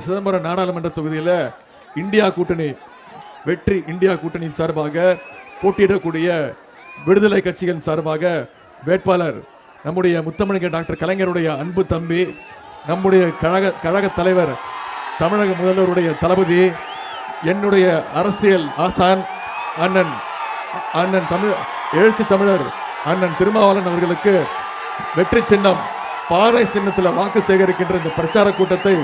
சிதம்பரம் நாடாளுமன்ற தொகுதியில் இந்தியா கூட்டணி வெற்றி இந்தியா கூட்டணியின் சார்பாக போட்டியிடக்கூடிய விடுதலை கட்சிகளின் சார்பாக வேட்பாளர் நம்முடைய முத்தமிழக டாக்டர் கலைஞருடைய அன்பு தம்பி நம்முடைய கழக கழக தலைவர் தமிழக முதல்வருடைய தளபதி என்னுடைய அரசியல் ஆசான் அண்ணன் அண்ணன் தமிழ் எழுச்சி தமிழர் அண்ணன் திருமாவளன் அவர்களுக்கு வெற்றி சின்னம் பாறை சின்னத்தில் வாக்கு சேகரிக்கின்ற இந்த பிரச்சார கூட்டத்தை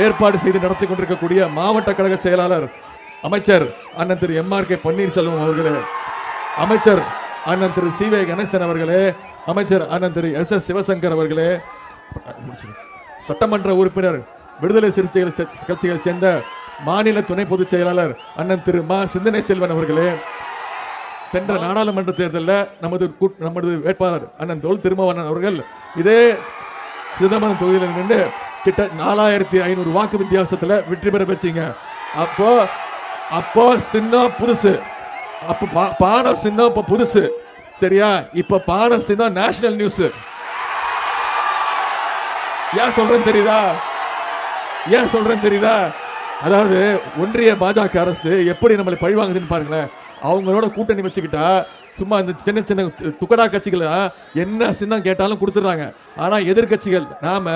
ஏற்பாடு செய்து நடத்தி கொண்டிருக்கக்கூடிய மாவட்ட கழக செயலாளர் அமைச்சர் அண்ணன் Thiru M R K Panneerselvam அவர்களே அமைச்சர் அண்ணன் திரு சி வே கணேசன் அவர்களே அமைச்சர் அண்ணன் திரு எஸ் எஸ் சிவசங்கர் அவர்களே சட்டமன்ற உறுப்பினர் விடுதலை சிறுத்தைகள் கட்சிகளை சேர்ந்த மாநில துணை பொதுச் செயலாளர் அண்ணன் திரு மா சிந்தனை செல்வன் அவர்களே சென்ற நாடாளுமன்ற தேர்தலில் நமது நமது வேட்பாளர் அண்ணன் தோல் திருமாவண்ணன் அவர்கள் இதே சிதம்பரம் தொகுதியில் நின்று கிட்ட நாலாயிரத்தி ஐநூறு வாக்கு வித்தியாசத்துல வெற்றி பெற வச்சீங்க. அப்போ அப்போ சின்னம் புதுசு. அப்போ பா- பானை சின்னம் இப்போ புதுசு. சரியா? இப்போ பானை சின்ன நேஷனல் நியூஸ் ஏன் சொல்றேன் தெரியுதா? ஏன் சொல்றேன் தெரியுதா? அதாவது ஒன்றிய பாஜக அரசு எப்படி நம்மளை பழிவாங்குதுன்னு பாருங்களேன். அவங்களோட கூட்டணி வச்சுக்கிட்டா சும்மா இந்த சின்ன சின்ன துக்கடா கட்சிகள் என்ன சின்னம் கேட்டாலும் கொடுத்துட்றாங்க. ஆனால் எதிர்க்கட்சிகள் நாம்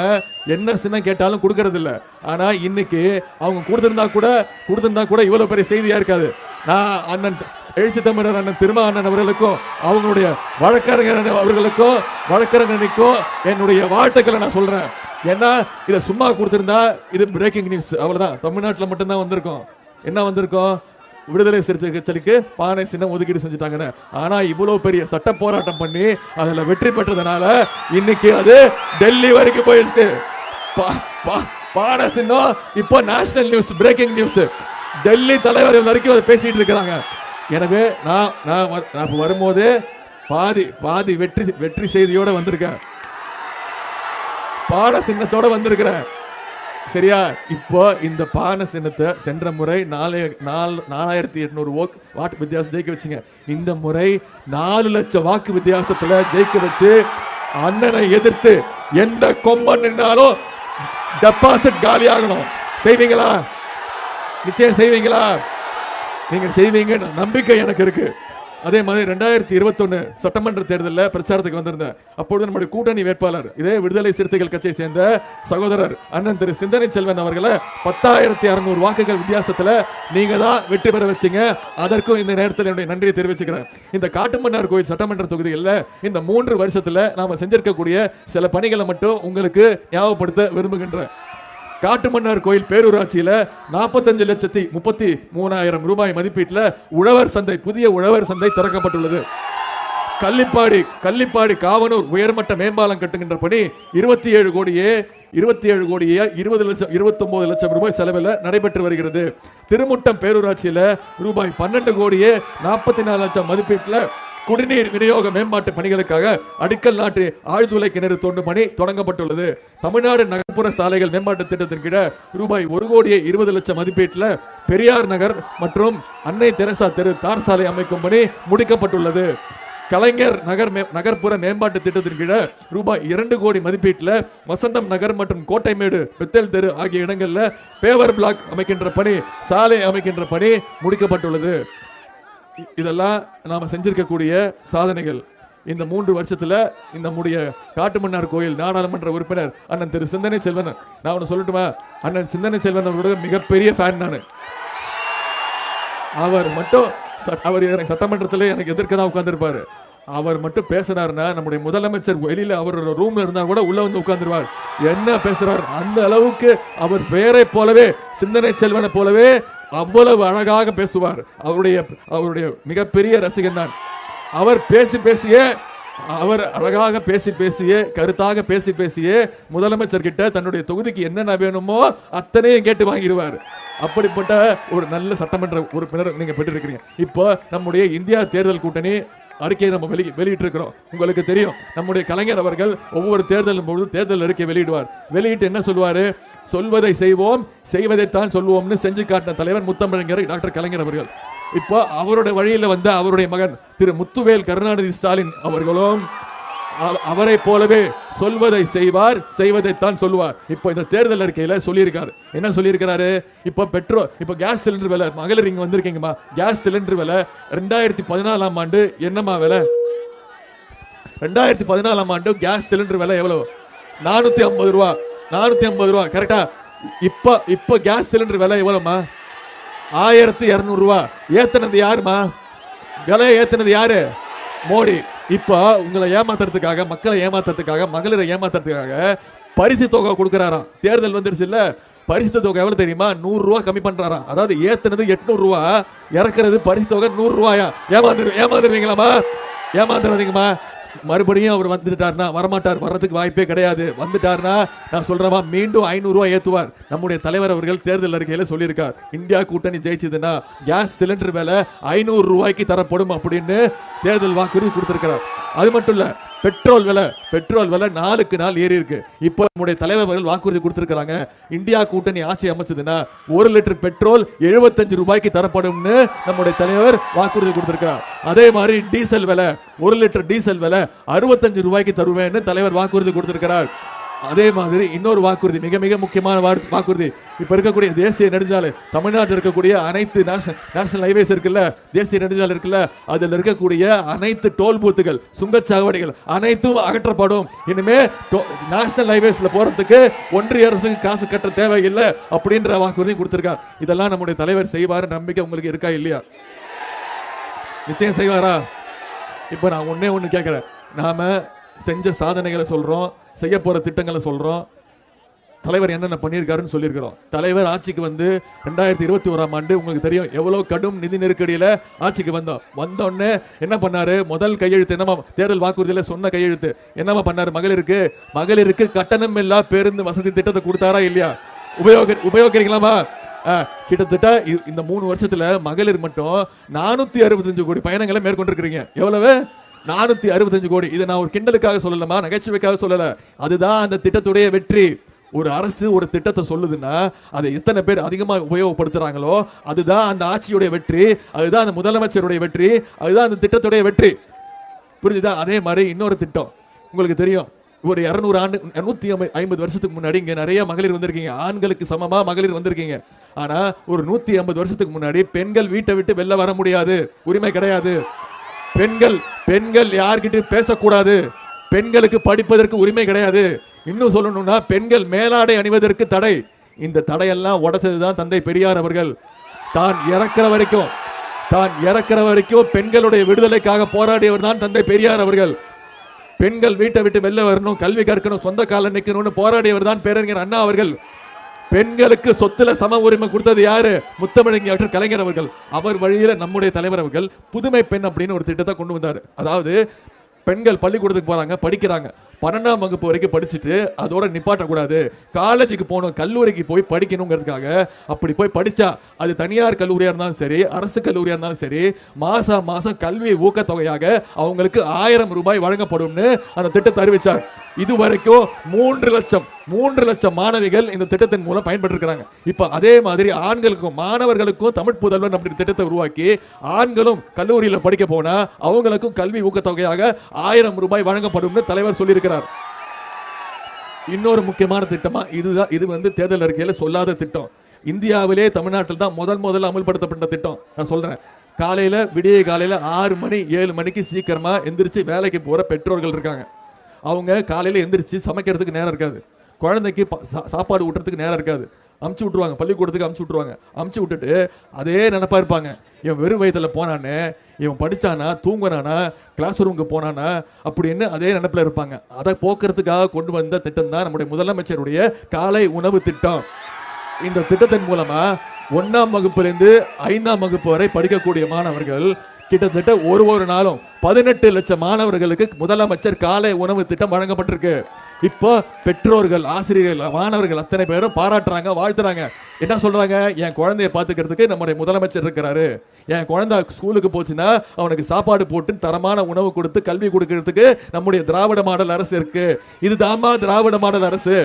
என்ன சின்னம் கேட்டாலும் கொடுக்கறதில்ல. ஆனால் இன்னைக்கு அவங்க கொடுத்துருந்தா கூட கொடுத்துருந்தா கூட இவ்வளோ பெரிய செய்தியாக இருக்காது. நான் அண்ணன் எழுச்சி தமிழர் அண்ணன் திருமா அண்ணன் அவர்களுக்கும் அவங்களுடைய வழக்கறிஞர் அவர்களுக்கும் வழக்கறிஞருக்கும் என்னுடைய வாழ்த்துக்களை நான் சொல்கிறேன் ஏன்னா இதை சும்மா கொடுத்துருந்தா இது பிரேக்கிங் நியூஸ் அவ்வளோதான் தமிழ்நாட்டில் மட்டும்தான் வந்திருக்கோம். என்ன வந்திருக்கோம்? விடுதலை சிறுத்தைகளுக்கு பானை சின்னம் ஒதுக்கீடு செஞ்சுட்டாங்கன்னு. ஆனா இவ்வளவு பெரிய சட்ட போராட்டம் பண்ணி அதுல வெற்றி பெற்றதுனால இன்னைக்கு அது டெல்லி வரைக்கும் போயிடுச்சு. பா- பா- பானை சின்னம் இப்போ national news breaking news Delhi தலைவர் வரைக்கும் அதை பேசிட்டு இருக்கிறாங்க. எனவே நான் நான் வ- நான் வரும்போது பாதி பாதி வெற்றி வெற்றி செய்தியோட வந்திருக்கேன். பாட சின்னத்தோட வந்திருக்கிறேன். சரியா? இப்போ இந்த பானை சின்னத்தை சென்ற முறை நாலு நாலு நாலாயிரத்தி எட்நூறு வாக்கு வாக்கு வித்தியாசம் ஜெயிக்க வச்சுங்க. இந்த முறை நாலு லட்சம் வாக்கு வித்தியாசத்துல ஜெயிக்க வச்சு அண்ணனை எதிர்த்து எந்த கொம்பன் நின்னாலும் டெபாசிட் காலியாகணும் செய்வீங்களா? நிச்சயம் செய்வீங்களா? நீங்க செய்வீங்க நம்பிக்கை எனக்கு இருக்கு. அதே மாதிரி ரெண்டாயிரத்தி இருபத்தொன்னு சட்டமன்ற தேர்தலில் பிரச்சாரத்துக்கு வந்திருந்தேன் அப்பொழுது நம்முடைய கூட்டணி வேட்பாளர் இதே விடுதலை சிறுத்தைகள் கட்சியை சேர்ந்த சகோதரர் அண்ணன் திரு சிந்தனை செல்வன் அவர்களை பத்தாயிரத்தி அறுநூறு வாக்குகள் வித்தியாசத்துல நீங்க தான் வெற்றி பெற வச்சீங்க. அதற்கும் இந்த நேரத்தில் என்னுடைய நன்றியை தெரிவிச்சுக்கிறேன். இந்த காட்டுமன்னார் கோயில் சட்டமன்ற தொகுதிகளில் இந்த மூன்று வருஷத்துல நாம செஞ்சிருக்கக்கூடிய சில பணிகளை மட்டும் உங்களுக்கு ஞாபகப்படுத்த விரும்புகின்றேன். காட்டுமன்னார் கோயில் பேரூராட்சியில் நாற்பத்தஞ்சு லட்சத்தி முப்பத்தி மூணாயிரம் ரூபாய் மதிப்பீட்டில் உழவர் சந்தை புதிய உழவர் சந்தை திறக்கப்பட்டுள்ளது. கள்ளிப்பாடி கள்ளிப்பாடி காவனூர் உயர்மட்ட மேம்பாலம் கட்டுகின்ற பணி இருபத்தி ஏழு கோடியே இருபத்தி ஏழு கோடியே இருபது லட்சம் இருபத்தொன்பது லட்சம் ரூபாய் செலவில் நடைபெற்று வருகிறது. திருமுட்டம் பேரூராட்சியில் ரூபாய் பன்னெண்டு கோடியே நாற்பத்தி நாலு லட்சம் மதிப்பீட்டில் குடிநீர் விநியோக மேம்பாட்டு பணிகளுக்காக அடிக்கல் நாட்டு ஆழ்துளை கிணறு தோண்டும் பணி தொடங்கப்பட்டுள்ளது. தமிழ்நாடு நகர்ப்புற சாலைகள் மேம்பாட்டு திட்டத்தின் கீழ ரூபாய் ஒரு கோடியே இருபது லட்சம் மதிப்பீட்டில் பெரியார் நகர் மற்றும் அன்னை தெரசா தெரு தார் சாலை அமைக்கும் பணி முடிக்கப்பட்டுள்ளது. கலைஞர் நகர் மே- நகர்ப்புற மேம்பாட்டு திட்டத்தின் கீழ ரூபாய் இரண்டு கோடி மதிப்பீட்டில் வசந்தம் நகர் மற்றும் கோட்டைமேடு பெத்தல் தெரு ஆகிய இடங்களில் பேவர் பிளாக் அமைக்கின்ற பணி சாலை அமைக்கின்ற பணி முடிக்கப்பட்டுள்ளது. இதெல்லாம் நாம் செஞ்சிருக்கக்கூடிய சாதனைகள். இந்த மூன்று வருஷத்தில் இந்த நம்முடைய காட்டுமன்னார் கோயில் நாடாளுமன்ற உறுப்பினர் அண்ணன் திரு சிந்தனை செல்வன் நான் ஒன்று சொல்லட்டுமா? அண்ணன் சிந்தனை செல்வன் அவரோட மிகப்பெரிய ஃபேன் நான். அவர் மட்டும் அவர் எனக்கு சட்டமன்றத்தில் எனக்கு எதிர்க்க தான் உட்காந்துருப்பார் அவர் மட்டும் பேசுனார்னா நம்முடைய முதலமைச்சர் வெளியில் அவரோட ரூம்ல இருந்தால் கூட உள்ள வந்து உட்காந்துருவார் என்ன பேசுறார்? அந்த அளவுக்கு அவர் பேரை போலவே சிந்தனை செல்வனை போலவே அவ்வளவு அழகாக பேசுவார். அவருடைய அவருடைய மிகப்பெரிய ரசிகன் தான் அவர் பேசி பேசியே அவர் அழகாக பேசி பேசியே கருத்தாக பேசி பேசியே முதலமைச்சர் கிட்ட தன்னுடைய தொகுதிக்கு என்னென்ன வேணுமோ அத்தனையும் கேட்டு வாங்கிடுவார். அப்படிப்பட்ட ஒரு நல்ல சட்டமன்ற உறுப்பினர் நீங்க பெற்றிருக்கிறீங்க. இப்போ நம்முடைய இந்தியா தேர்தல் கூட்டணி அறிக்கையை நம்ம வெளி வெளியிட்டிருக்கிறோம். உங்களுக்கு தெரியும். நம்முடைய கலைஞர் அவர்கள் ஒவ்வொரு தேர்தலும் பொழுது தேர்தல் அறிக்கை வெளியிடுவார். வெளியிட்டு என்ன சொல்லுவார்? சொல்வதை செய்வோம் செய்வதைத்தான் சொல்லுவோம்னு செஞ்சு காட்டின தலைவர் முத்தமிழங்கர் டாக்டர் கலைஞர் அவர்கள். இப்போ அவருடைய வழியில வந்த அவருடைய மகன் திரு முத்துவேல் கருணாநிதி ஸ்டாலின் அவர்களும் அவரை போலவே சொல்வதை செய்வார் செய்வதைத்தான் சொல்லுவார். இப்போ இந்த தேர்தல் அறிக்கையில சொல்லியிருக்காரு. என்ன சொல்லியிருக்கிறாரு? இப்போ பெட்ரோல் இப்போ கேஸ் சிலிண்டர் விலை மகளிர் இங்க வந்திருக்கீங்கம்மா. கேஸ் சிலிண்டர் விலை ரெண்டாயிரத்தி பதினாலாம் ஆண்டு என்னம்மா விலை? ரெண்டாயிரத்தி பதினாலாம் ஆண்டு கேஸ் சிலிண்டர் விலை எவ்வளவு? நானூத்தி ஐம்பது ரூபா. நானூத்தி ஐம்பது ரூபா. கரெக்டா இப்ப இப்ப கேஸ் சிலிண்டர் விலை எவ்வளவுமா ஆயிரத்தி இரநூறுவா ஏத்தினது யாருமா விலையை ஏத்தினது யாரு? மோடி. இப்போ உங்களை ஏமாத்துறதுக்காக மக்களை ஏமாத்துறதுக்காக மகளிரை ஏமாத்துறதுக்காக பரிசு தொகை கொடுக்குறாராம். தேர்தல் வந்துருச்சு இல்ல? பரிசு தொகை எவ்வளவு தெரியுமா? நூறுரூவா கம்மி பண்றாராம். அதாவது ஏத்துனது எட்நூறுரூவா இறக்குறது பரிசு தொகை நூறுரூவாயா ஏமாந்து ஏமாந்துரு ஏமாந்துருவீங்களாமா ஏமாந்துடாதீங்கம்மா. மறுபடியும் அவர் வந்துட்டார்னா வரமாட்டார் வர்றதுக்கு வாய்ப்பே கிடையாது. வந்துட்டாருன்னா நான் சொல்றேமா மீண்டும் ஐநூறுரூவா ஏற்றுவார் ஏத்துவார். நம்முடைய தலைவர் அவர்கள் தேர்தல் அறிக்கையில சொல்லியிருக்கார். இந்தியா கூட்டணி ஜெயிச்சதுன்னா கேஸ் சிலிண்டர் விலை ஐநூறு ரூபாய்க்கு தரப்படும் அப்படின்னு தேர்தல் வாக்குறுதி கொடுத்திருக்கிறார். அது மட்டும் இல்ல பெட்ரோல் விலை பெட்ரோல் விலை நாளுக்கு நாள் ஏறி இருக்கு. இப்போ நம்முடைய தலைவர்கள் வாக்குறுதி கொடுத்துருக்காங்க இந்தியா கூட்டணி ஆட்சி அமைச்சதுன்னா ஒரு லிட்டர் பெட்ரோல் 75 ரூபாய்க்கு தரப்படும்னு நம்முடைய தலைவர் வாக்குறுதி கொடுத்திருக்கிறார். அதே மாதிரி டீசல் விலை ஒரு லிட்டர் டீசல் விலை அறுபத்தஞ்சு ரூபாய்க்கு தருவேன்னு தலைவர் வாக்குறுதி கொடுத்துருக்கிறார். அதே மாதிரி இன்னொரு வாக்குறுதி மிக மிக முக்கியமான வாக்கு- வாக்குறுதி. இப்ப இருக்கக்கூடிய தேசிய நெடுஞ்சாலை தமிழ்நாட்டில் இருக்கக்கூடிய அனைத்து நேஷனல் ஹைவேஸ் இருக்குல்ல தேசிய நெடுஞ்சாலை இருக்குல்ல அதில் இருக்கக்கூடிய அனைத்து டோல் பூத்துகள் சுங்கச்சாவடிகள் அனைத்தும் அகற்றப்படும். இனிமே டோ- நேஷனல் ஹைவேஸ்ல போறதுக்கு ஒன்றிய அரசுக்கு காசு கட்ட தேவையில்லை அப்படின்ற வாக்குறுதி கொடுத்துருக்காங்க இதெல்லாம் நம்முடைய தலைவர் செய்வார் நம்பிக்கை உங்களுக்கு இருக்கா இல்லையா? நிச்சயம் செய்வாரா? இப்போ நான் ஒண்ணே ஒன்று கேட்குறேன். நாம செஞ்ச சாதனைகளை சொல்றோம். செய்ய போகிற திட்டங்களை சொல்கிறோம் தலைவர் என்னென்ன பண்ணியிருக்காருன்னு சொல்லியிருக்கிறோம். தலைவர் ஆட்சிக்கு வந்து ரெண்டாயிரத்தி இருபத்தி ஓராம் ஆண்டு உங்களுக்கு தெரியும் எவ்வளவு கடும் நிதி நெருக்கடியில ஆட்சிக்கு வந்தோம். வந்த உடனே என்ன பண்ணாரு? முதல் கையெழுத்து என்னமா தேர்தல் வாக்குறுதியில சொன்ன கையெழுத்து. என்னமா பண்ணாரு? மகளிருக்கு? மகளிருக்கு கட்டணம் இல்லா பேருந்து வசதி திட்டத்தை கொடுத்தாரா இல்லையா? உபயோக உபயோகிக்கிறீங்களாமா கிட்டத்தட்ட இந்த மூணு வருஷத்துல மகளிர் மட்டும் நானூற்றி அறுபத்தஞ்சு கோடி பயணங்களை மேற்கொண்டிருக்கிறீங்க. எவ்வளவு? நானூத்தி அறுபத்தஞ்சு கோடி. இதை நான் ஒரு கிண்டலுக்காக சொல்லலமா நகைச்சுவைக்காக சொல்லல. அதுதான் அந்த திட்டத்துடைய வெற்றி. ஒரு அரசு ஒரு திட்டத்தை சொல்லுதுன்னா அதை எத்தனை பேர் அதிகமாக உபயோகப்படுத்துறாங்களோ அதுதான் அந்த ஆட்சியுடைய வெற்றி அதுதான் அந்த முதலமைச்சருடைய வெற்றி அதுதான் அந்த திட்டத்துடைய வெற்றி. புரிஞ்சுதா? அதே மாதிரி இன்னொரு திட்டம். உங்களுக்கு தெரியும் ஒரு இரநூறு ஆண்டு நூற்றி ஐம்பது வருஷத்துக்கு முன்னாடி இங்கே நிறைய மகளிர் வந்திருக்கீங்க. ஆண்களுக்கு சமமாக மகளிர் வந்திருக்கீங்க. ஆனால் ஒரு நூற்றி ஐம்பது வருஷத்துக்கு முன்னாடி பெண்கள் வீட்டை விட்டு வெளில வர முடியாது. உரிமை கிடையாது. பெண்கள் பெண்கள் யார்கிட்டையும் பேசக்கூடாது? பெண்களுக்கு படிப்பதற்கு உரிமை கிடையாது. இன்னும் சொல்லணும்னா பெண்கள் மேலாடை அணிவதற்கு தடை. இந்த தடையெல்லாம் உடச்சது தான் தந்தை பெரியார் அவர்கள். தான் இறக்கிற வரைக்கும் தான் இறக்கிற வரைக்கும் பெண்களுடைய விடுதலைக்காக போராடியவர் தான் தந்தை பெரியார் அவர்கள். பெண்கள் வீட்டை விட்டு வெளில வரணும் கல்வி கற்கணும் சொந்த கால நிற்கணும்னு போராடியவர் தான் பேரறிஞர் அண்ணா அவர்கள். பெண்களுக்கு சொத்துல சம உரிமை கொடுத்தது யாரு? முத்தமிழங்கி முத்தமிழங்க கலைஞர் அவர்கள். அவர் வழியில நம்முடைய தலைவர் அவர்கள் புதுமை பெண் அப்படின்னு ஒரு திட்டத்தை கொண்டு வந்தார். அதாவது பெண்கள் பள்ளிக்கூடத்துக்கு போறாங்க படிக்கிறாங்க. பன்னெண்டாம் வகுப்பு வரைக்கும் படிச்சுட்டு அதோட நிப்பாட்டக்கூடாது. காலேஜுக்கு போகணும் கல்லூரிக்கு போய் படிக்கணுங்கிறதுக்காக அப்படி போய் படிச்சா அது தனியார் கல்லூரியா இருந்தாலும் சரி அரசு கல்லூரியா இருந்தாலும் சரி மாசம் மாசம் கல்வி ஊக்கத்தொகையாக அவங்களுக்கு ஆயிரம் ரூபாய் வழங்கப்படும்னு அந்த திட்டத்தை அறிவிச்சார். இதுவரைக்கும் மூன்று லட்சம் மூன்று லட்சம் மாணவிகள் இந்த திட்டத்தின் மூலம் பயன்பட்டு இருக்கிறாங்க அதே மாதிரி ஆண்களுக்கும் மாணவர்களுக்கும் தமிழ் புதல்வன் அப்படி திட்டத்தை உருவாக்கி ஆண்களும் கல்லூரியில் படிக்க போனால் அவங்களுக்கும் கல்வி ஊக்கத்தொகையாக ஆயிரம் ரூபாய் வழங்கப்படும்னு தலைவர் சொல்லியிருக்கிறார். இன்னொரு முக்கியமான திட்டமா இதுதான் இது வந்து தேர்தல் அறிக்கையில் சொல்லாத திட்டம். இந்தியாவிலே தமிழ்நாட்டில் தான் முதல் முதல்ல அமல்படுத்தப்பட்ட திட்டம். நான் சொல்றேன். காலையில் விடிய காலையில் ஆறு மணி ஏழு மணிக்கு சீக்கிரமாக எந்திரிச்சு வேலைக்கு போகிற பெற்றோர்கள் இருக்காங்க. அவங்க காலையில் எந்திரிச்சு சமைக்கிறதுக்கு நேரம் இருக்காது. குழந்தைக்கு சா- சாப்பாடு ஊட்டுறதுக்கு நேரம் இருக்காது. அமுச்சு விட்ருவாங்க பள்ளிக்கூடத்துக்கு அமுச்சு விட்ருவாங்க அமுச்சு விட்டுட்டு அதே நினப்பா இருப்பாங்க. இவன் வெறும் வயதில் போனானே இவன் படிச்சானா தூங்குனானா கிளாஸ் ரூமுக்கு போனானா அப்படின்னு அதே நினப்பில் இருப்பாங்க. அதை போக்குறதுக்காக கொண்டு வந்த திட்டம் தான் நம்முடைய முதலமைச்சருடைய காலை உணவு திட்டம். இந்த திட்டத்தின் மூலமாக ஒன்றாம் வகுப்புலேருந்து ஐந்தாம் வகுப்பு வரை படிக்கக்கூடிய மாணவர்கள் கிட்டத்தட்ட ஒரு ஒரு நாளும் பதினெட்டு லட்சம் மாணவர்களுக்கு முதலமைச்சர் காலை உணவு திட்டம் வழங்கப்பட்டிருக்கு. இப்போ பெற்றோர்கள் ஆசிரியர்கள் மாணவர்கள் அத்தனை பேரும் பாராட்டுறாங்க வாழ்த்துறாங்க. என்ன சொல்றாங்க? என் குழந்தைய பாத்துக்கிறதுக்கு நம்முடைய முதலமைச்சர் இருக்கிறாரு. என் குழந்தை ஸ்கூலுக்கு போச்சுன்னா அவனுக்கு சாப்பாடு போட்டு தரமான உணவு கொடுத்து கல்வி கொடுக்கறதுக்கு நம்முடைய திராவிட மாடல் அரசு இருக்கு. இது தாமா திராவிட மாடல் அரசு.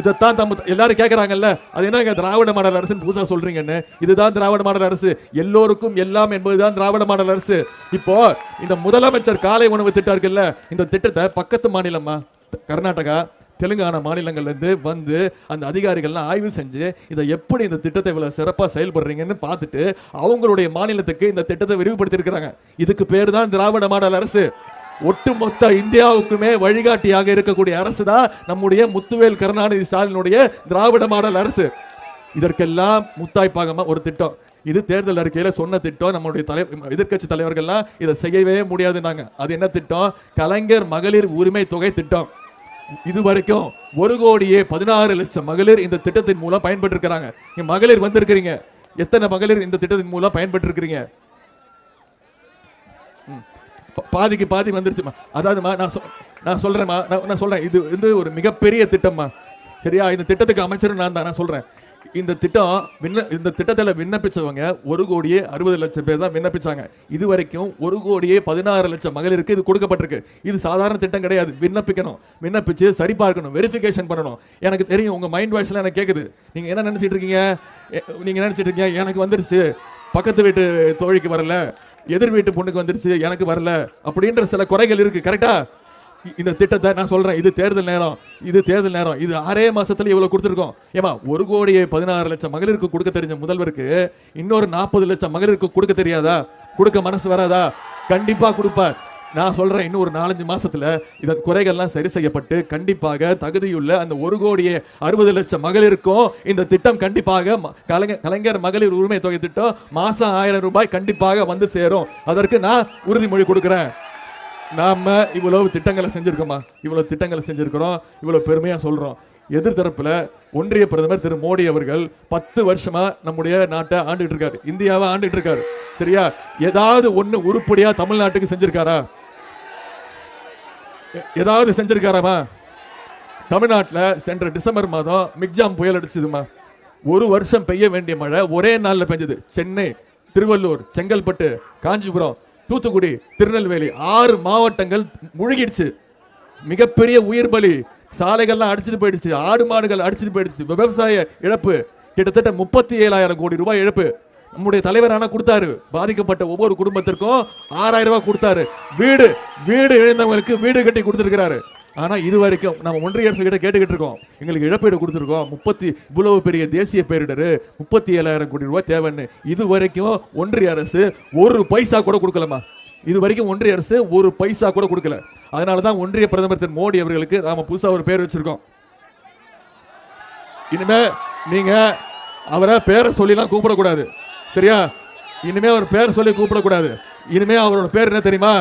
இதைத்தான் தம் எல்லாரும் கேட்குறாங்கல்ல அது என்னங்க திராவிட மாடல் அரசுன்னு புதுசாக சொல்கிறீங்கன்னு இதுதான் திராவிட மாடல் அரசு. எல்லோருக்கும் எல்லாம் என்பதுதான் திராவிட மாடல் அரசு. இப்போ இந்த முதலமைச்சர் காலை உணவு திட்டம் இருக்குல்ல இந்த திட்டத்தை பக்கத்து மாநிலமா கர்நாடகா தெலுங்கானா மாநிலங்கள்லேருந்து வந்து அந்த அதிகாரிகள்லாம் ஆய்வு செஞ்சு இதை எப்படி இந்த திட்டத்தை இவ்வளோ சிறப்பாக செயல்படுறீங்கன்னு பார்த்துட்டு அவங்களுடைய மாநிலத்துக்கு இந்த திட்டத்தை விரிவுபடுத்தியிருக்கிறாங்க. இதுக்கு பேர் தான் திராவிட மாடல் அரசு. ஒட்டுமொத்த இந்தியாவுக்குமே வழிகாட்டியாக இருக்கக்கூடிய அரசு தான் நம்முடைய முத்துவேல் கருணாநிதி ஸ்டாலினுடைய திராவிட மாடல் அரசு. இதற்கெல்லாம் முத்தாய்ப்பாகமா ஒரு திட்டம். இது தேர்தல் அறிக்கையில் சொன்ன திட்டம். நம்மளுடைய தலை எதிர்க்கட்சி தலைவர்கள்லாம் இதை செய்யவே முடியாதுன்னாங்க. அது என்ன திட்டம்? கலைஞர் மகளிர் உரிமை தொகை திட்டம். இது வரைக்கும் ஒரு கோடியே பதினாறு லட்சம் மகளிர் இந்த திட்டத்தின் மூலம் பயன்பெற்று இருக்கிறாங்க மகளிர் வந்திருக்கிறீங்க. எத்தனை மகளிர் இந்த திட்டத்தின் மூலம் பயன்பெற்று இருக்கிறீங்க பாதிக்கு பாதி வந்துருச்சுமா அதாவதுமா நான் சொ- நான் சொல்றேன்மா நான் நான் சொல்கிறேன் இது வந்து ஒரு மிகப்பெரிய திட்டம்மா. சரியா? இந்த திட்டத்துக்கு அமைச்சர் நான் தான் நான் சொல்கிறேன் இந்த திட்டம் விண்ண இந்த திட்டத்தில் விண்ணப்பிச்சவங்க ஒரு கோடியே அறுபது லட்சம் பேர் தான் விண்ணப்பிச்சாங்க. இது வரைக்கும் ஒரு கோடியே பதினாறு லட்சம் மகளிருக்கு இது கொடுக்கப்பட்டிருக்கு. இது சாதாரண திட்டம் கிடையாது. விண்ணப்பிக்கணும். விண்ணப்பிச்சு சரி பார்க்கணும் வெரிஃபிகேஷன் பண்ணணும். எனக்கு தெரியும் உங்கள் மைண்ட் வாய்ஸில் எனக்கு கேட்குது நீங்கள் என்ன நினச்சிட்டு இருக்கீங்க? நீங்கள் நினச்சிட்டு இருக்கீங்க? எனக்கு வந்துருச்சு. பக்கத்து வீட்டு தோழிக்கு வரல. எதிர் வீட்டு பொண்ணுக்கு வந்துருச்சு எனக்கு வரல அப்படின்ற சில குறைகள் இருக்கு கரெக்டா இந்த திட்டத்தை நான் சொல்றேன் இது தேர்தல் நேரம் இது தேர்தல் நேரம் இது ஆறே மாசத்துல இவ்வளவு கொடுத்துருக்கோம். ஏமா ஒரு கோடியே பதினாறு லட்சம் மகளிருக்கு கொடுக்க தெரிஞ்ச முதல்வருக்கு இன்னொரு நாற்பது லட்சம் மகளிருக்கு கொடுக்க தெரியாதா? கொடுக்க மனசு வராதா? கண்டிப்பா கொடுப்பார். நான் சொல்றேன் இன்னும் ஒரு நாலஞ்சு மாசத்துல இதன் குறைகள்லாம் சரி செய்யப்பட்டு கண்டிப்பாக தகுதியுள்ள அந்த ஒரு கோடியே அறுபது லட்சம் மகளிருக்கும் இந்த திட்டம் கண்டிப்பாக கலைஞர் கலைஞர் மகளிர் உரிமை தொகை திட்டம் மாசம் ஆயிரம் ரூபாய் கண்டிப்பாக வந்து சேரும். அதற்கு நான் உறுதிமொழி கொடுக்குறேன். நாம இவ்வளவு திட்டங்களை செஞ்சிருக்கோமா? இவ்வளவு திட்டங்களை செஞ்சிருக்கிறோம். இவ்வளவு பெருமையா சொல்றோம். எதிர்த்தரப்புல ஒன்றிய பிரதமர் திரு மோடி அவர்கள் பத்து வருஷமா நம்முடைய நாட்டை ஆண்டுகிட்டு இருக்காரு. இந்தியாவை ஆண்டுகிட்டு இருக்காரு. சரியா? ஏதாவது ஒன்று உருப்படியாக தமிழ்நாட்டுக்கு செஞ்சிருக்காரா? ஏதாவது செஞ்சிருக்காராமா? தமிழ்நாட்டில் சென்ற டிசம்பர் மாதம் மிக்ஜாம் புயல் அடிச்சதுமா. ஒரு வருஷம் பெய்ய வேண்டிய மழை ஒரே நாளில் பெஞ்சது. சென்னை திருவள்ளூர் செங்கல்பட்டு காஞ்சிபுரம் தூத்துக்குடி திருநெல்வேலி ஆறு மாவட்டங்கள் முழுகிடுச்சு. மிகப்பெரிய உயிர் பலி. சாலைகள்லாம் அடிச்சுட்டு போயிடுச்சு. ஆடு மாடுகள் அடிச்சுட்டு போயிடுச்சு. விவசாய இழப்பு. கிட்டத்தட்ட முப்பத்தி ஏழாயிரம் கோடி ரூபாய் இழப்பு. நம்முடைய தலைவர் ஆனா கொடுத்தாரு. பாதிக்கப்பட்ட ஒவ்வொரு குடும்பத்திற்கும் ஆறாயிரம் ரூபாய் கொடுத்தாரு. வீடு வீடு இழந்தவங்களுக்கு வீடு கட்டி கொடுத்துருக்கிறாரு. ஆனா இது வரைக்கும் நம்ம ஒன்றிய அரசு கிட்ட கேட்டுக்கிட்டு இருக்கோம். எங்களுக்கு இழப்பீடு கொடுத்துருக்கோம். முப்பத்தி இவ்வளவு பெரிய தேசிய பேரிடர். முப்பத்தி ஏழாயிரம் கோடி ரூபாய் தேவைன்னு. இது வரைக்கும் ஒன்றிய அரசு ஒரு பைசா கூட கொடுக்கலமா இது வரைக்கும் ஒன்றிய அரசு ஒரு பைசா கூட கொடுக்கல. அதனால தான் ஒன்றிய பிரதமர் திரு. மோடி அவர்களுக்கு நாம புதுசாக ஒரு பேர் வச்சிருக்கோம். இனிமே நீங்க அவரை பேரை சொல்லிலாம் கூப்பிடக்கூடாது. சரியா இனிமே அவர் பேர் சொல்லி கூப்பிடக்கூடாது. இனிமே அவரோட பேர் என்ன தெரியுமா?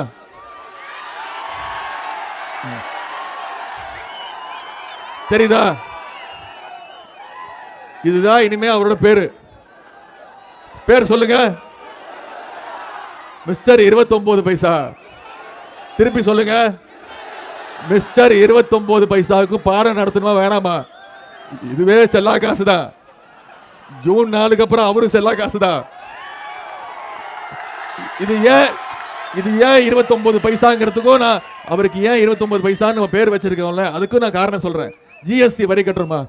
தெரியுதா? இதுதான் இனிமே அவரோட பேரு. பேர் சொல்லுங்க. மிஸ்டர் 29 பைசா. திருப்பி சொல்லுங்க. மிஸ்டர் 29 பைசாவுக்கு பாடம் நடத்தணுமா வேணாமா? இதுவே செல்லா காசு தான் ஜூன் நாலுக்கு அப்புறம் அவரும் செல்லா காசு தான் இது ஏன் இது ஏன் 29 பைசாங்கிறதுக்கும் நான் அவருக்கு ஏன் 29 பைசான்னு நம்ம பேர் வச்சிருக்கோம்ல அதுக்கும் நான் காரணம் சொல்றேன். ஜிஎஸ்டி வரி கட்டுறோமா?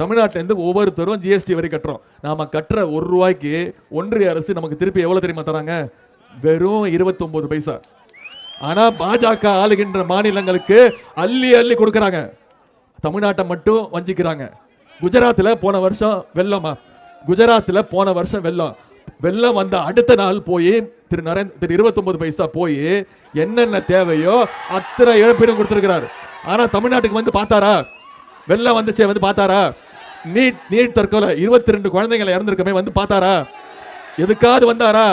தமிழ்நாட்டிலேருந்து ஒவ்வொருத்தரும் ஜிஎஸ்டி வரி கட்டுறோம். நாம கட்டுற ஒரு ரூபாய்க்கு ஒன்றிய அரசு நமக்கு திருப்பி எவ்வளவு தெரியுமா தராங்க? வெறும் 29 பைசா. ஆனா பாஜக ஆளுகின்ற மாநிலங்களுக்கு அள்ளி அள்ளி கொடுக்கறாங்க. தமிழ்நாட்டை மட்டும் வஞ்சிக்கிறாங்க. குஜராத்தில் போன வருஷம் வெள்ளமா? குஜராத்தில் போன வருஷம் வெள்ளம். வெள்ளம் வந்த அடுத்த நாள் போய் திரு நரேந்திர திரு 29 பைசா போய் என்னென்ன தேவையோ அத்தனை இழப்பீடும் கொடுத்திருக்கிறாரு. ஆனால் தமிழ்நாட்டுக்கு வந்து பார்த்தாரா? வெள்ளம் வந்துச்சே வந்து பார்த்தாரா? நீட் நீட் தற்கொலை இருபத்தி ரெண்டு குழந்தைங்களை இறந்துருக்கமே வந்து பார்த்தாரா? எதுக்காவது வந்தாரா?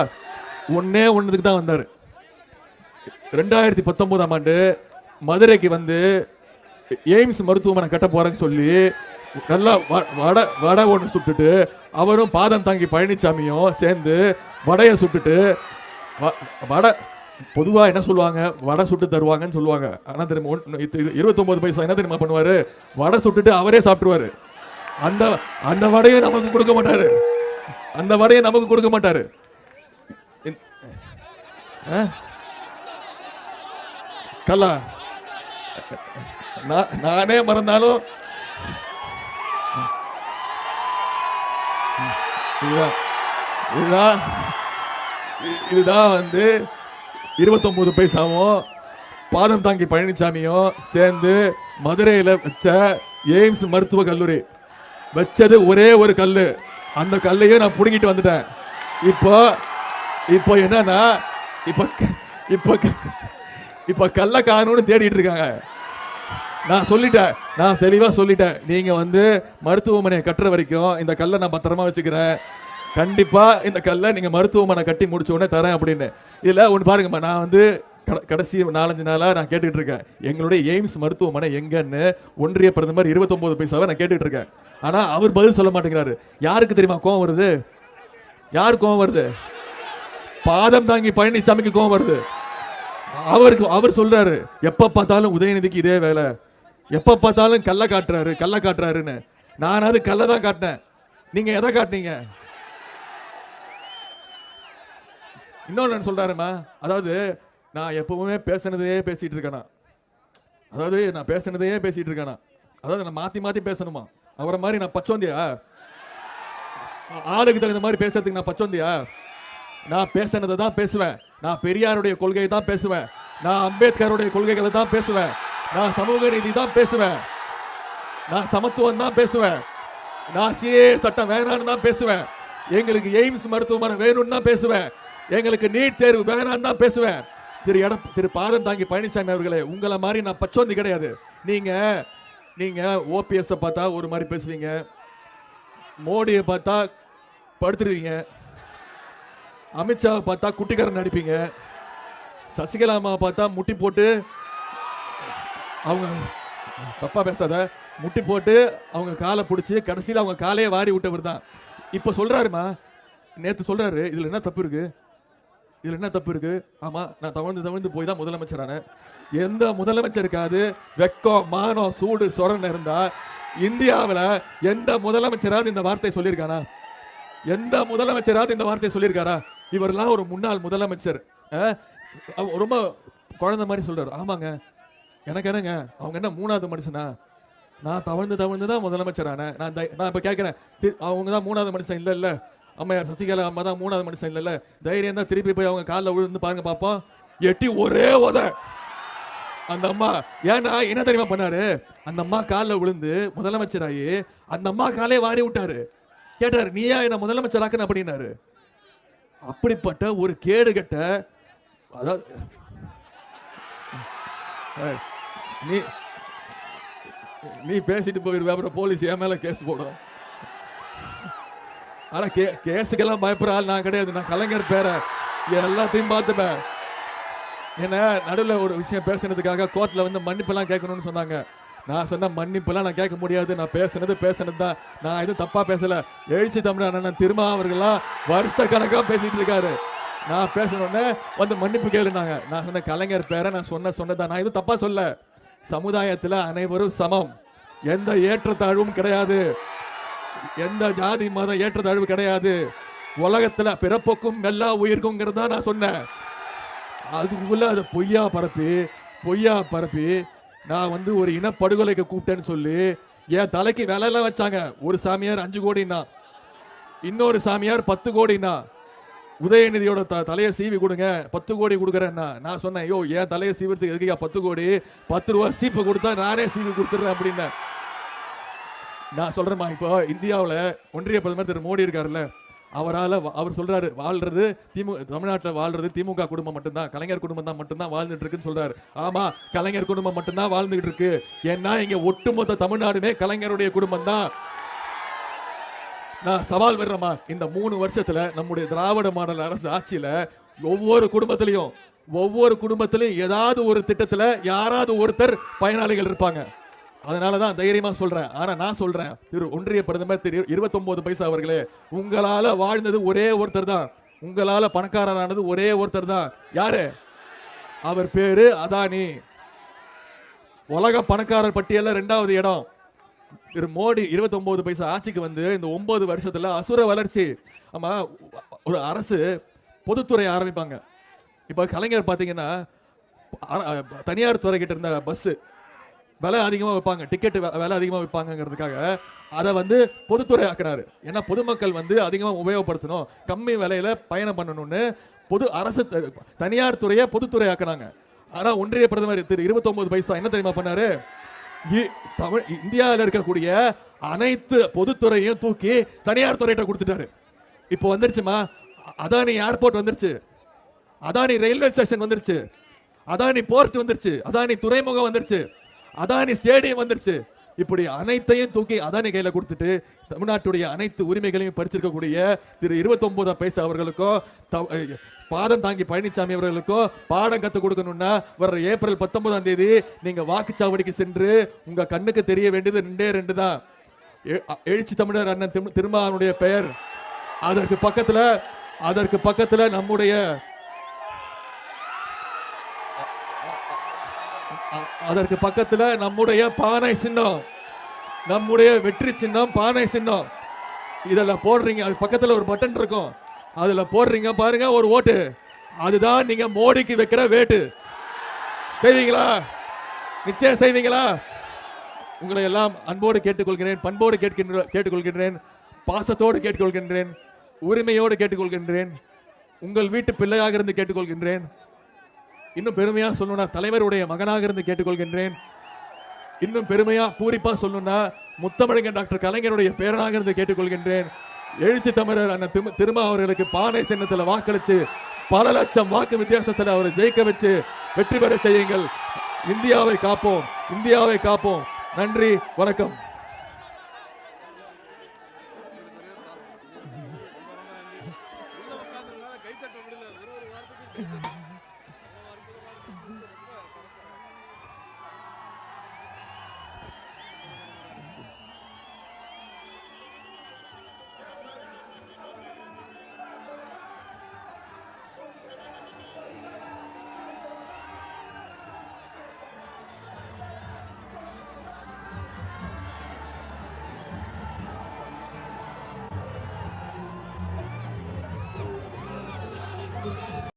ஒன்னே ஒண்ணுக்கு தான் வந்தார். ரெண்டாயிரத்தி பத்தொன்பதாம் ஆண்டு மதுரைக்கு வந்து எய்ம்ஸ் மருத்துவமனை கட்ட போறேன்னு சொல்லி நல்லா வ- வடை வடை ஒன்று சுட்டுட்டு அவரும் பாதம் தாங்கி பழனிசாமியும் சேர்ந்து வடையை சுட்டுட்டு வ- வடை பொதுவாக என்ன சொல்லுவாங்க? வடை சுட்டு தருவாங்கன்னு சொல்லுவாங்க. ஆனால் தெரியுமா ஒன்- இது பைசா என்ன தெரியுமா பண்ணுவார்? வடை சுட்டுட்டு அவரே சாப்பிடுவாரு அந்த அந்த வடையை நமக்கு கொடுக்க மாட்டார். அந்த வடையை நமக்கு கொடுக்க மாட்டார். ஆ? கல்லா நான் நானே மறந்தாலும் இதுதான். இதுதான். இதுதான் வந்து இருபத்தொன்பது பைசாவும் பாதம் தாங்கி பழனிசாமியும் சேர்ந்து மதுரையில் வச்ச எய்ம்ஸ் மருத்துவ கல்லூரி. வச்சது ஒரே ஒரு கல் அந்த கல்லையே நான் பிடுங்கிட்டு வந்துட்டேன். இப்போ இப்போ என்னன்னா இப்போ இப்போ க- இப்போ கல்லை காணும்னு தேடிட்டு இருக்காங்க. நான் சொல்லிட்டேன். நான் தெளிவாக சொல்லிட்டேன். நீங்கள் வந்து மருத்துவமனையை கட்டுற வரைக்கும் இந்த கல்லை நான் பத்திரமா வச்சுக்கிறேன். கண்டிப்பாக இந்த கல்லை நீங்கள் மருத்துவமனை கட்டி முடிச்ச உடனே தரேன் அப்படின்னு. இதில் ஒன்று பாருங்கம்மா நான் வந்து கடைசி நாலஞ்சு நாளாக நான் கேட்டுட்டு இருக்கேன். எங்களுடைய எய்ம்ஸ் மருத்துவமனை எங்கன்னு ஒன்றிய பிரதமர் 29 பைசாவை நான் கேட்டுட்டு இருக்கேன். ஆனால் அவர் பதில் சொல்ல மாட்டேங்கிறாரு. யாருக்கு தெரியுமா கோவம் வருது? யார் கோவம் வருது? பாதம் தாங்கி பழனிசாமிக்கு கோவம் வருது. அவருக்கு அவர் சொல்றாரு எப்ப பார்த்தாலும் உதயநிதிக்கு இதே வேலை. எப்போ பார்த்தாலும் கல்லை காட்டுறாரு கல்லை காட்டுறாருன்னு. நானது கல்லை தான் காட்டினேன். நீங்க எதை காட்டினீங்க? இன்னொன்று சொல்றாருமா அதாவது நான் எப்பவுமே பேசுனதையே பேசிட்டு இருக்கேனா. அதாவது நான் பேசுனதையே பேசிட்டு இருக்கேனா. அதாவது நான் மாத்தி மாத்தி பேசணுமா? அவரை மாதிரி நான் பச்சோந்தியா? ஆளுக்கு தகுந்த மாதிரி பேசுறதுக்கு நான் பச்சோந்தியா? நான் பேசுனதை தான் பேசுவேன். நான் பெரியாருடைய கொள்கையை தான் பேசுவேன். நான் அம்பேத்கருடைய கொள்கைகளை தான் பேசுவேன். நான் சமூக நீதி தான் பேசுவேன். நான் சமத்துவம் தான் பேசுவேன். நான் சிஏ சட்டம் வேணான்னு தான் பேசுவேன். எங்களுக்கு எய்ம்ஸ் மருத்துவமனை வேணும்னு தான் பேசுவேன். எங்களுக்கு நீட் தேர்வு வேணான்னு தான் பேசுவேன். திரு எட திரு பாதம் தாங்கி பழனிசாமி அவர்களே உங்களை மாதிரி நான் பச்சோந்தி கிடையாது. நீங்கள் நீங்கள் ஓபிஎஸ்ஸை பார்த்தா ஒரு மாதிரி பேசுவீங்க. மோடியை பார்த்தா படுத்துருவீங்க. அமித்ஷாவை பார்த்தா குட்டிக்காரன் நடிப்பீங்க. சசிகலாமாவை பார்த்தா முட்டி போட்டு அவங்க தப்பா பேசாத. முட்டி போட்டு அவங்க காலை பிடிச்சி கடைசியில் அவங்க காலையே வாரி விட்டவர் தான். இப்போ சொல்கிறாருமா நேற்று சொல்கிறாரு இதில் என்ன தப்பு இருக்கு? இதில் என்ன தப்பு இருக்கு? ஆமாம் நான் தவழ்ந்து தவழ்ந்து போய் தான் முதலமைச்சரானேன் எந்த முதலமைச்சருக்காவது வெக்கம் மானம் சூடு சொரன் இருந்தால் இந்தியாவில் எந்த முதலமைச்சராவது இந்த வார்த்தை சொல்லியிருக்கானா? எந்த முதலமைச்சராவது இந்த வார்த்தையை சொல்லியிருக்காரா? இவரெல்லாம் ஒரு முன்னாள் முதலமைச்சர். ரொம்ப குழந்த மாதிரி சொல்கிறார் ஆமாங்க. எனக்கு என்னங்க? அவங்க என்ன மூணாவது மனுஷனா? நான் தவழ்ந்து தவழ்ந்து தான் முதலமைச்சரான நான் தை- நான் இப்போ கேட்குறேன் அவங்க தான் மூணாவது மனுஷன் இல்லை இல்லை அம்மையார் சசிகலா அம்மா தான் மூணாவது மனுஷன் இல்லை இல்லை தைரியம் தான் திருப்பி போய் அவங்க காலில் விழுந்து பாருங்க பார்ப்போம் எட்டி ஒரே உத. அந்த அம்மா ஏன்னா என்ன தெரியுமா பண்ணாரு? அந்த அம்மா காலில் விழுந்து முதலமைச்சராகி அந்த அம்மா காலே வாரி விட்டாரு. கேட்டாரு நீயா என்ன முதலமைச்சராக்குன அப்படின்னாரு. அப்படிப்பட்ட ஒரு கேடு கெட்ட அதாவது நீ நீ பேசிட்டு போயிடுவே அப்புறம் போலீஸ் என் மேல கேஸ் போடும். ஆனா கே கேஸுக்கெல்லாம் பயப்படுற ஆள் நான் கிடையாது. நான் கலைஞர் பேர எல்லாத்தையும் பார்த்துப்பேன். என்ன நடுவில் ஒரு விஷயம் பேசுனதுக்காக கோர்ட்டில் வந்து மன்னிப்பெல்லாம் கேட்கணும்னு சொன்னாங்க. நான் சொன்ன மன்னிப்பெல்லாம் நான் கேட்க முடியாது. நான் பேசுனது பேசுனது தான். நான் எதுவும் தப்பா பேசல. எழுச்சி தமிழ் அண்ணன் திருமா அவர்கள்லாம் வருஷ கணக்கா பேசிட்டு இருக்காரு. நான் பேசணுன்னே வந்து மன்னிப்பு கேளுனாங்க. நான் சொன்ன கலைஞர் பேரை நான் சொன்ன சொன்னதான் நான் எதுவும் தப்பா சொல்ல சமுதாயத்தில் அனைவரும் சமம். எந்த ஏற்றத்தாழ்வும் கிடையாது. எந்த ஜாதி மத ஏற்றத்தாழ்வு கிடையாது. உலகத்தில் பிறப்புக்கும் எல்லா உயிருக்குங்கிறது தான் நான் சொன்னேன். அதுக்குள்ள அதை பொய்யா பரப்பி பொய்யா பரப்பி நான் வந்து ஒரு இனப்படுகொலைக்கு கூப்பிட்டேன்னு சொல்லி என் தலைக்கு விலையெல்லாம் வச்சாங்க. ஒரு சாமியார் அஞ்சு கோடின்னா. இன்னொரு சாமியார் பத்து கோடின்னா. உதயநிதியோட த தலையை சீவி கொடுங்க. பத்து கோடி கொடுக்குறேன்னா நான். சொன்னேன் ஐயோ ஏன் தலையை சீவிறதுக்கு எதுக்குயா பத்து கோடி? பத்து ரூபா சீப்பு கொடுத்தா நானே சீவி கொடுத்துட்றேன் அப்படின்னேன். நான் சொல்றேம்மா இப்போ இந்தியாவில் ஒன்றிய பிரதமர் திரு. மோடி இருக்காருல்ல அவரால் அவர் சொல்றாரு வாழ்றது திமுக தமிழ்நாட்டில் வாழ்றது திமுக குடும்பம் மட்டும்தான். கலைஞர் குடும்பம் தான் மட்டும்தான் வாழ்ந்துட்டு இருக்குன்னு சொல்றாரு. ஆமா கலைஞர் குடும்பம் மட்டும்தான் வாழ்ந்துகிட்டு இருக்கு. ஏன்னா இங்கே ஒட்டுமொத்த தமிழ்நாடுமே கலைஞருடைய குடும்பம் தான் நான் சவால் விடுறேம்மா இந்த மூணு வருஷத்துல நம்முடைய திராவிட மாடல் அரசு ஆட்சியில ஒவ்வொரு குடும்பத்திலையும் ஒவ்வொரு குடும்பத்திலையும் ஏதாவது ஒரு திட்டத்துல யாராவது ஒருத்தர் பயனாளிகள் இருப்பாங்க. அதனால தான் தைரியமா சொல்றேன். ஆனா நான் சொல்றேன் திரு ஒன்றிய பிரதமர் திரு 29 பைசா அவர்களே உங்களால வாழ்ந்தது ஒரே ஒருத்தர் தான். உங்களால பணக்காரரானது ஒரே ஒருத்தர் தான். யாரு? அவர் பேரு அதானி. உலக பணக்காரர் பட்டியலில் ரெண்டாவது இடம். திரு மோடி 29 பைசா ஆட்சிக்கு வந்து இந்த ஒன்பது வருஷத்துல அசுர வளர்ச்சி. ஆமா ஒரு அரசு பொதுத்துறை ஆரம்பிப்பாங்க. இப்போ கலைஞர் பார்த்தீங்கன்னா தனியார் துறை கிட்ட இருந்த பஸ் விலை அதிகமாக வைப்பாங்க. டிக்கெட் விலை அதிகமாக வைப்பாங்கங்கிறதுக்காக அதை வந்து பொதுத்துறை ஆக்குறாரு ஏன்னா பொதுமக்கள் வந்து அதிகமாக உபயோகப்படுத்தணும். கம்மி விலையில பயணம் பண்ணணும்னு பொது அரசு த- தனியார் துறையை பொதுத்துறை ஆக்குனாங்க. ஆனா ஒன்றிய பிரதமர் திரு 29 பைசா என்ன தெரியுமா பண்ணாரு? தமிழ் இந்தியாவில் இருக்கக்கூடிய அனைத்து பொதுத்துறையும் தூக்கி தனியார் துறையிட்ட கொடுத்துட்டாரு. இப்போ வந்துருச்சுமா? அதானி ஏர்போர்ட் வந்துருச்சு. அதானி ரயில்வே ஸ்டேஷன் வந்துருச்சு. அதானி போர்ட் வந்துருச்சு. அதானி துறைமுகம் வந்துருச்சு. அதானி ஸ்டேடியம் வந்துருச்சு. இப்படி அனைத்தையும் தூக்கி அதானி கையில கொடுத்துட்டு தமிழ்நாட்டுடைய அனைத்து உரிமைகளையும் பறிச்சிருக்கக்கூடிய திரு 29 பைசா அவர்களுக்கும் பாதம் தாங்கி பழனிசாமி அவர்களுக்கும் பாடம் கற்றுக் கொடுக்கணும்னா வர்ற ஏப்ரல் பத்தொன்பதாம் தேதி நீங்கள் வாக்குச்சாவடிக்கு சென்று உங்கள் கண்ணுக்கு தெரிய வேண்டியது ரெண்டே ரெண்டு தான். எழுச்சி தமிழர் அண்ணன் திரு- திருமாவனுடைய பெயர். அதற்கு பக்கத்தில் அதற்கு பக்கத்தில் நம்முடைய அதற்கு பக்கத்தில் நம்முடைய பானை சின்னம். நம்முடைய வெற்றி சின்னம் பானை சின்னம். இதெல்லாம் போடுறீங்க அது பக்கத்தில் ஒரு பட்டன் இருக்கும். அதுல போடுறீங்க பாருங்க ஒரு ஓட்டு. அதுதான் நீங்க மோடிக்கு வைக்கிற வேட்டு. செய்வீங்களா? நிச்சயம் செய்வீங்களா? உங்களை எல்லாம் அன்போடு கேட்டுக்கொள்கிறேன் பண்போடு கேட்கின்ற கேட்டுக்கொள்கின்றேன் பாசத்தோடு கேட்டுக்கொள்கின்றேன் உரிமையோடு கேட்டுக்கொள்கின்றேன் உங்கள் வீட்டு பிள்ளையாக இருந்து கேட்டுக்கொள்கின்றேன் இன்னும் பெருமையா சொல்லணும்னா தலைவருடைய மகனாக இருந்து கேட்டுக்கொள்கின்றேன் இன்னும் பெருமையா பூரிப்பா சொல்லணும்னா முத்தமிழங்க டாக்டர் கலைஞருடைய பேரனாக இருந்து கேட்டுக்கொள்கின்றேன் எழுச்சி தமிழர் அண்ணன் திருமா அவர்களுக்கு பானை சின்னத்துல வாக்களித்து பல லட்சம் வாக்கு வித்தியாசத்துல அவரை ஜெயிக்க வச்சு வெற்றி பெற செய்யுங்கள். இந்தியாவை காப்போம். இந்தியாவை காப்போம். நன்றி. வணக்கம்.